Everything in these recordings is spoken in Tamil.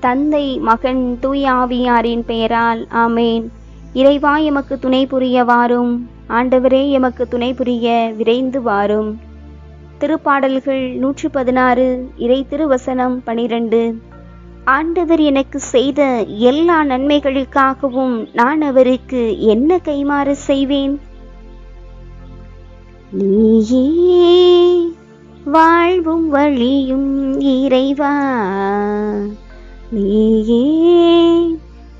தந்தை மகன் தூயாவியாரின் பெயரால் ஆமேன். இறைவா எமக்கு துணை புரிய வாரும் ஆண்டவரே எமக்கு துணை புரிய விரைந்து வாரும். திருப்பாடல்கள் நூற்றி பதினாறு இறை திருவசனம் பனிரெண்டு. ஆண்டவர் எனக்கு செய்த எல்லா நன்மைகளுக்காகவும் நான் அவருக்கு என்ன கைமாறு செய்வேன்? நீயே வாழ்வும் வழியும் இறைவா. நீயே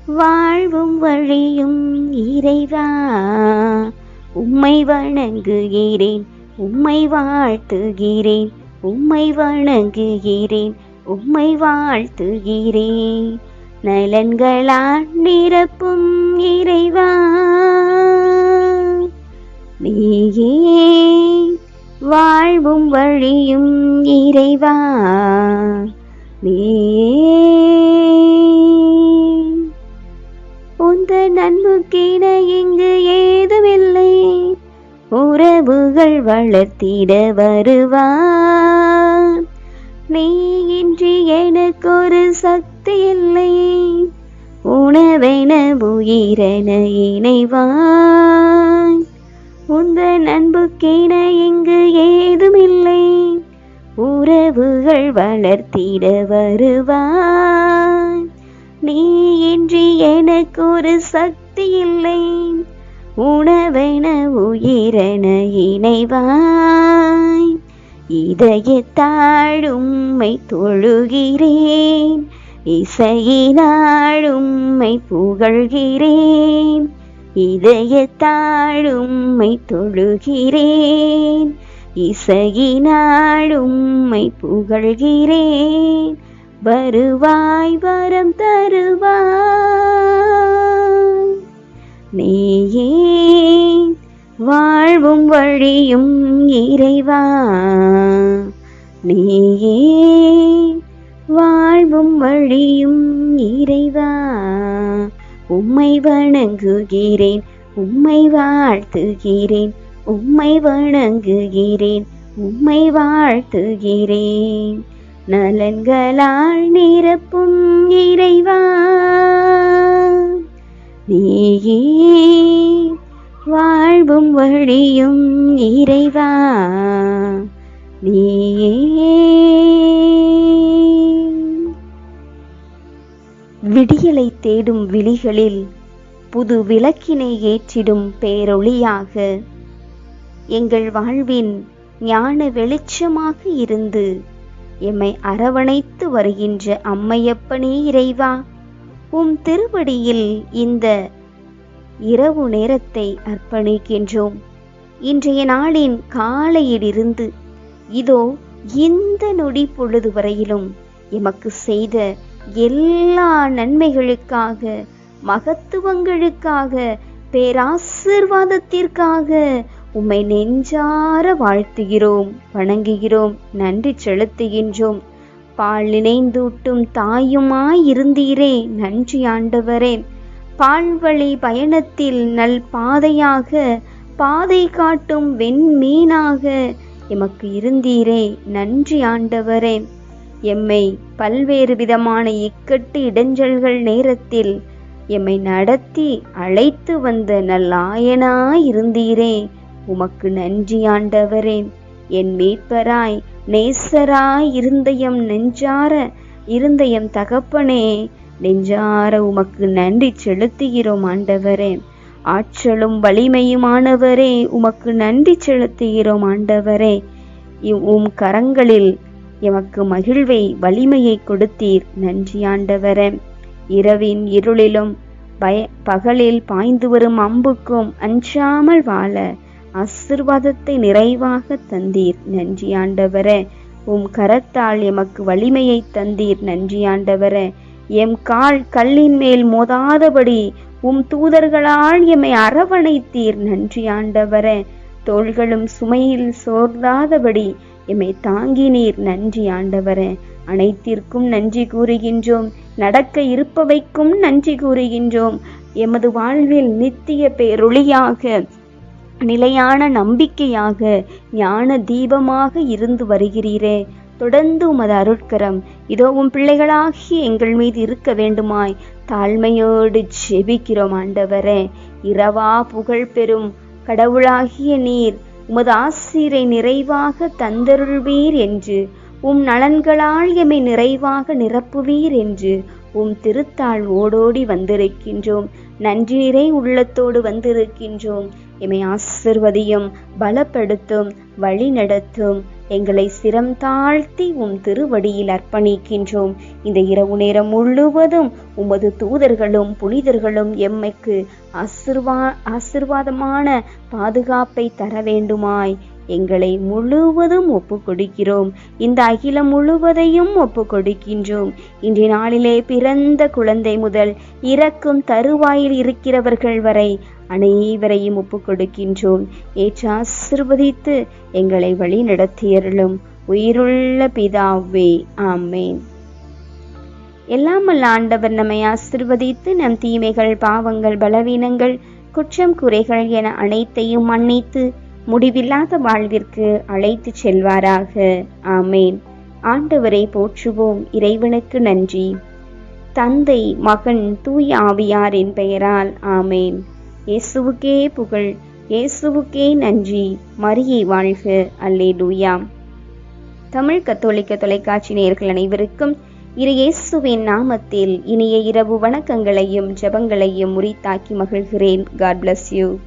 வாழ்வும் வழியும் இறைவா. உம்மை வணங்குகிறேன் உம்மை வாழ்த்துகிறேன் உம்மை வணங்குகிறேன் உம்மை வாழ்த்துகிறேன். நலன்களால் நிரப்பும் இறைவா. நீயே வாழ்வும் வழியும் இறைவா. நீயே புகழ் வளர்த்திட வருவான் நீ இன்றி எனக்கு ஒரு சக்தி இல்லை. உணவென உயிரென இணைவாய். உந்த நன்புக்கின இங்கு ஏதுமில்லை. உறவுகள் வளர்த்திட வருவான் நீ இன்றி எனக்கு ஒரு சக்தி இல்லை. உணவென உயிரென இணைவாய். இதயத்தாழும்மை தொழுகிறேன். இசையினாழும்மை புகழ்கிறேன். இதயத்தாழும்மை தொழுகிறேன். இசையினாழும்மை புகழ்கிறேன். வருவாய் வரம் தருவாய். நீ வாழ்வும் வழியும் இறைவா. நீயே வாழ்வும் வழியும் இறைவா. உம்மை வணங்குகிறேன் உம்மை வாழ்த்துகிறேன் உம்மை வணங்குகிறேன் உம்மை வாழ்த்துகிறேன். நலன்களால் நிரப்பும் இறைவா. நீயே வாழ்வும் வழியும் இறைவா. நீயே. விடியலை தேடும் விழிகளில் புது விளக்கினை ஏற்றிடும் பேரொளியாக. எங்கள் வாழ்வின் ஞான வெளிச்சமாக இருந்து எம்மை அரவணைத்து வருகின்ற அம்மையப்பனே இறைவா. உம் திருவடியில் இந்த இரவு நேரத்தை அர்ப்பணிக்கின்றோம். இன்றைய நாளின் காலையிலிருந்து இதோ இந்த நொடி பொழுது வரையிலும் எமக்கு செய்த எல்லா நன்மைகளுக்காக மகத்துவங்களுக்காக பேராசிர்வாதத்திற்காக உம்மை நெஞ்சார வாழ்த்துகிறோம் வணங்குகிறோம் நன்றி செலுத்துகின்றோம். பால் நினைந்தூட்டும் தாயுமாய் இருந்தீரே நன்றி ஆண்டவரே. பான்வழி பயணத்தில் நல் பாதையாக பாதை காட்டும் வெண்மீனாக எமக்கு இருந்தீரே நன்றி ஆண்டவரே. எம்மை பல்வேறு விதமான இக்கட்டு இடைஞ்சல்கள் நேரத்தில் எம்மை நடத்தி அழைத்து வந்த நல்லாயனாய் இருந்தீரே உமக்கு நன்றி ஆண்டவரே. என் மீட்பராய் நேசராய் இருந்தயம் நெஞ்சார இருந்த எம் தகப்பனே. நெஞ்சார உமக்கு நன்றி செலுத்துகிறோம் ஆண்டவரே. ஆற்றலும் வலிமையுமானவரே உமக்கு நன்றி செலுத்துகிறோம் ஆண்டவரே. உம் கரங்களில் எமக்கு மகிழ்வை வலிமையை கொடுத்தீர். நன்றி ஆண்டவரே. இரவின் இருளிலும் பய பகலில் பாய்ந்து வரும் அம்புக்கும் அஞ்சாமல் வாழ ஆசிர்வாதத்தை நிறைவாக தந்தீர். நன்றி ஆண்டவரே. உம் கரத்தால் எமக்கு வலிமையை தந்தீர். நன்றி ஆண்டவரே. எம் கால் கல்லின் மேல் மோதாதபடி உம் தூதர்களால் எம்மை அரவணைத்தீர் நன்றி ஆண்டவரே. தோள்களும் சுமையில் சோர்ந்தாதபடி எம்மை தாங்கினீர் நன்றி ஆண்டவரே. அனைத்திற்கும் நன்றி கூறுகின்றோம் நடக்க இருப்பவைக்கும் நன்றி கூறுகின்றோம். எமது வாழ்வில் நித்திய பேரொளியாக நிலையான நம்பிக்கையாக ஞான தீபமாக இருந்து வருகிறீரே. தொடர்ந்து உமது அருட்கரம். இதோ உம் பிள்ளைகளாகி எங்கள் மீது இருக்க வேண்டுமாய். தாழ்மையோடு ஜெபிக்கிறோம் ஆண்டவரே. இரவா புகழ் பெறும். கடவுளாகிய நீர் உமது ஆசிரை நிறைவாக தந்தருள்வீர் என்று. உம் நலன்களால் எமை நிறைவாக நிரப்புவீர் என்று. உம் திருத்தாள் ஓடோடி வந்திருக்கின்றோம். நன்றி நிறை உள்ளத்தோடு வந்திருக்கின்றோம். எமை ஆசிர்வதியும் பலப்படுத்தும் வழி நடத்தும் எங்களை சிரம் தாழ்த்தி உம் திருவடியில் அர்ப்பணிக்கின்றோம். இந்த இரவு நேரம் முழுவதும் உமது தூதர்களும் புனிதர்களும் எம்மைக்கு ஆசிர்வா ஆசிர்வாதமான பாதுகாப்பை தர வேண்டுமாய். எங்களை முழுவதும் ஒப்பு கொடுக்கிறோம் இந்த அகிலம் முழுவதையும் ஒப்பு கொடுக்கின்றோம் இன்றைய நாளிலே பிறந்த குழந்தை முதல் இறக்கும் தருவாயில் இருக்கிறவர்கள் வரை அனைவரையும் ஒப்பு கொடுக்கின்றோம் ஏற்று ஆசிர்வதித்து எங்களை வழி நடத்தியருளும் உயிருள்ள பிதாவே ஆமேன். எல்லாம் ஆண்டவர் நம்மை ஆசிர்வதித்து நம் தீமைகள் பாவங்கள் பலவீனங்கள் குற்றம் குறைகள் என அனைத்தையும் மன்னித்து முடிவில்லாத வாழ்விற்கு அழைத்து செல்வாராக. ஆமேன். ஆண்டவரை போற்றுவோம். இறைவனுக்கு நன்றி. தந்தை மகன் தூய் ஆவியாரின் பெயரால் ஆமேன். இயேசுவுக்கே புகழ் இயேசுவுக்கே நன்றி. மரியை வாழ்க. அல்லே லூயாம் தமிழ் கத்தோலிக்க தொலைக்காட்சி நேயர்கள் அனைவருக்கும் இரு இயேசுவின் நாமத்தில் இனிய இரவு வணக்கங்களையும் ஜெபங்களையும் முறித்தாக்கி மகிழ்கிறேன். God bless you